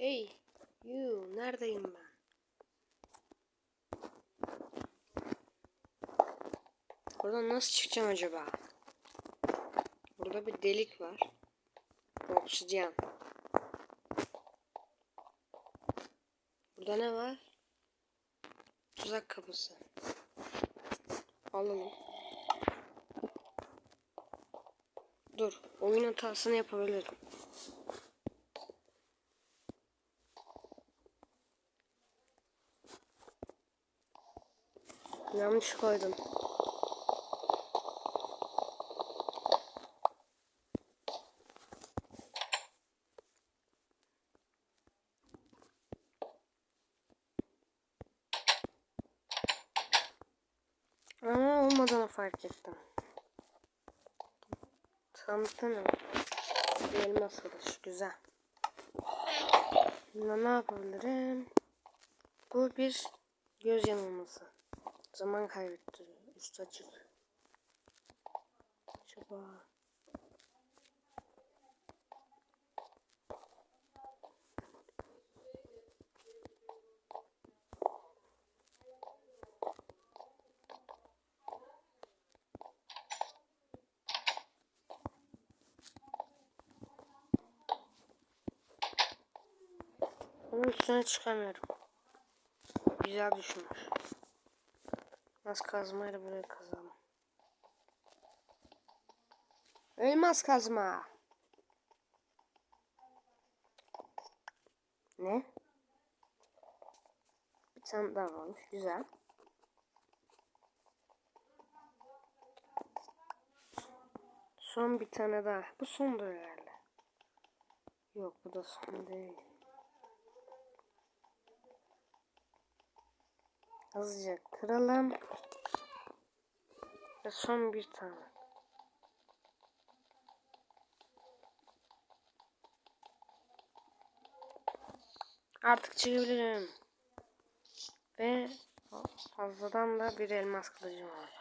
Hey, you, neredeyim ben? Buradan nasıl çıkacağım acaba? Burada bir delik var. Obsidyen. Burada ne var? Tuzak kapısı. Alalım. Dur, oyun hatasını yapabilirim. Yanlış koydum. Ama olmadığını fark ettim. Tanıtım. Bir elmas kılıç. Güzel. Ne yapabilirim? Bu bir göz yanılması. Zaman açık. Acaba... Onun üstüne çıkamıyorum. Güzel düşünmüş. Nasıl kazmayla buraya kazalım. Elmas kazma. Ne? Bir tane daha varmış. Güzel. Son bir tane daha. Bu sondur herhalde. Yok bu da son değil. Hızlıca kıralım. Ve son bir tane. Artık çıkabilirim. Ve fazladan da bir elmas kılıcım var.